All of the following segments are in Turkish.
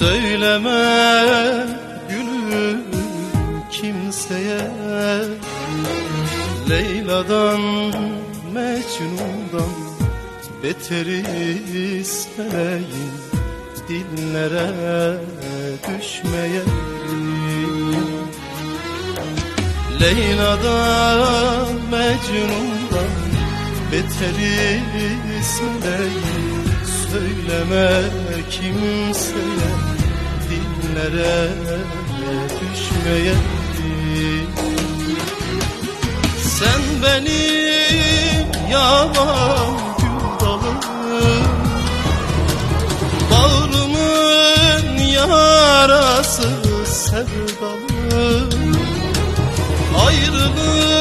Söyleme gülüm kimseye. Leyla'dan Mecnun'dan Beteriz meleğin dillere düşmeye. Leyla'dan Mecnun'dan Beteriz meleğin Söyleme kimseye Dillere düşmeye sen benim yalan gül dalım Bağrımın yarası sevdalım Ayrılık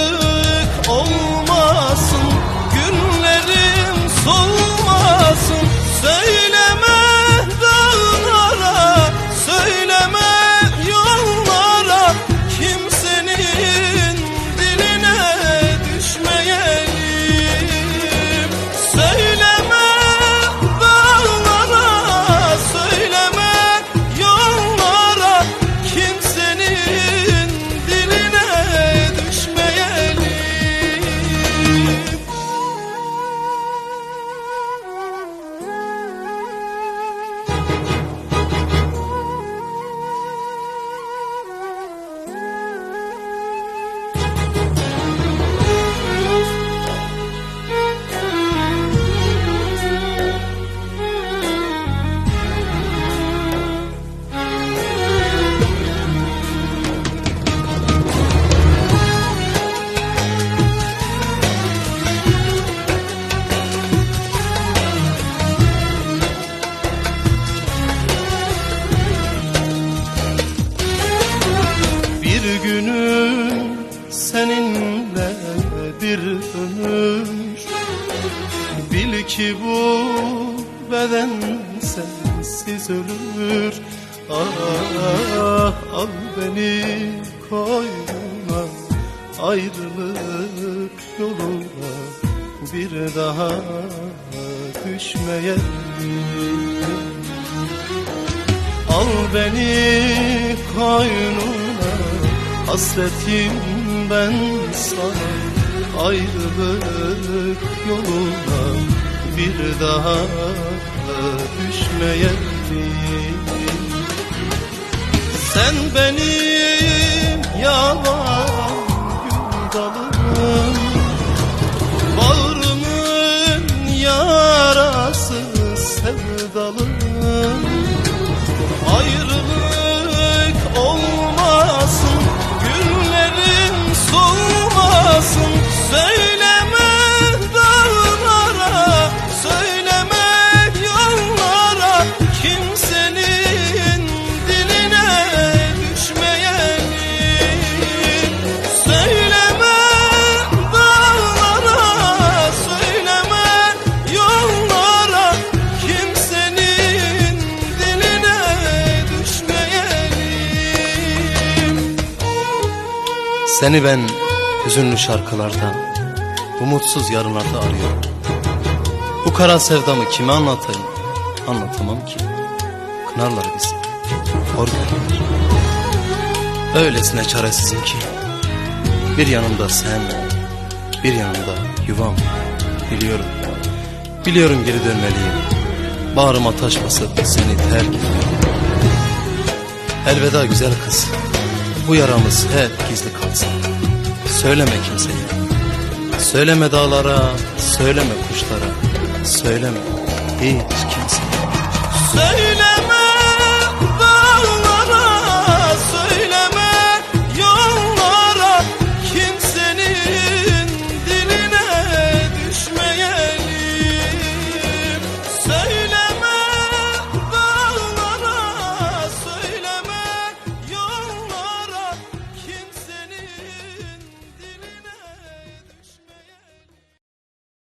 ki bu beden sensiz ölür. Ah al beni koynuna Ayrılık yoluna bir daha düşmeyelim Al beni koynuna Hasretim ben sana Ayrılık yoluna Bir daha düşmeyelim Sen benim yalan gül dalım Bağrımın yarası sevdalım Seni ben hüzünlü şarkılarda, bu mutsuz yarınlarda arıyorum. Bu kara sevdamı kime anlatayım? Anlatamam ki. Kınarlar bizi. Hor. Öylesine çaresizim ki. Bir yanımda sen, bir yanımda yuvam. Biliyorum. Biliyorum geri dönmeliyim. Bağrıma taş basıp seni terk ediyorum. Elveda güzel kız. Bu yaramız hep gizli kalsın. Söyleme kimseye. Söyleme dağlara, söyleme kuşlara. Söyleme hiç kimseye. Söyle